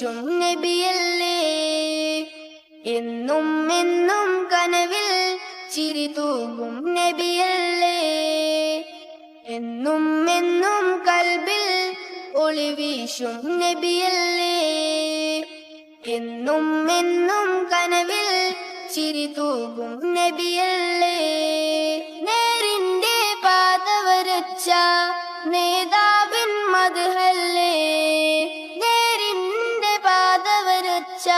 വീശും നബിയല്ലേ എന്നും എന്നും കനവിൽ ചിരി തൂകും നബിയല്ലേ? എന്നും എന്നും കൽബിൽ ഒളി വീശും നബിയല്ലേ? എന്നും എന്നും കനവിൽ ചിരി തൂകും നബിയല്ലേ? വരച്ച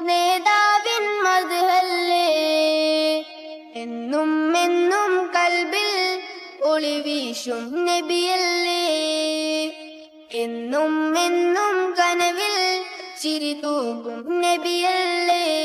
നേതാവിൻ മധുഹല്ലേ? എന്നും എന്നും കൽബിൽ ഒളി വീശും നബിയല്ലേ? എന്നും എന്നും കനവിൽ ചിരി തൂകും നബിയല്ലേ?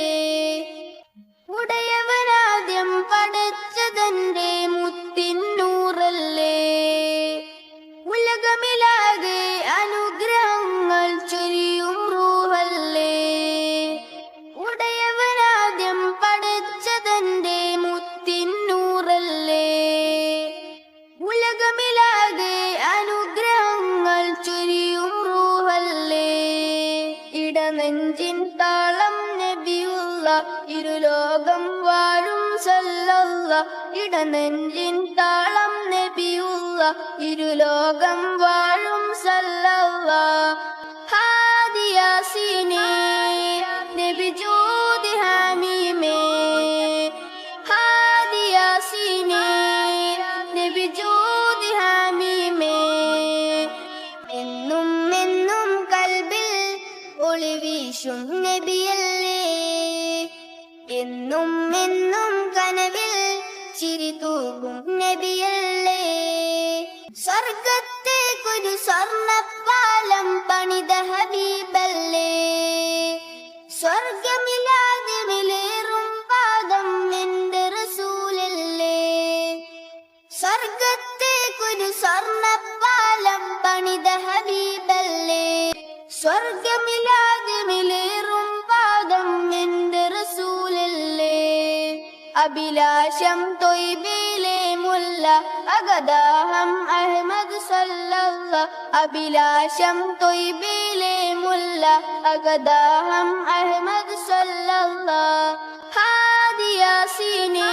ഇരുലോകം വാഴും സല്ലല്ല ഇടനെഞ്ചിൻ താളം നബിയുള്ള. ഇരുലോകം വാഴും സല്ലല്ല. ഹാദിയാസിനെ നബി ജ്യോതി ഹാമീമേ. ഹാദിയാസിനെ നബി ജ്യോതി ഹാമീമേ. എന്നും എന്നും കൽബിൽ ഒളി വീശും നബിയല്ലേ എന്നും എന്നും കനവിൽ ചിരി തൂകും നബിയല്ലേ. സ്വർഗത്തേക്കൊരു സ്വർണപ്പാലം പണിത ഹബീബല്ലേ. സ്വർഗമില്ലാതെ പാദം എന്റെ റസൂലല്ലേ. സ്വർഗത്തേക്കൊരു സ്വർണപ്പാലം പണിത ഹബീബല്ലേ. സ്വർഗമില്ലാതെ അഭിലാഷം തൊയ്ബിലെ മുല്ല അഗദാഹം അഹമ്മദ് സല്ലല്ല അഭിലാഷം തൊയ്ബിലെ മുല്ല അഗദാഹം അഹമ്മദ് സല്ലല്ല ഹാദിയാസിനെ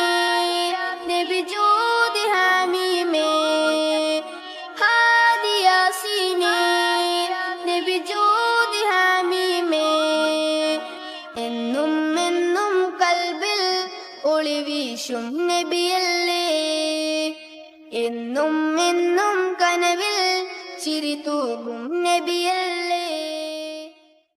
ഒളി നബിയല്ലേ എന്നും എന്നും കനവിൽ ചിരി തൂകും നബിയല്ലേ?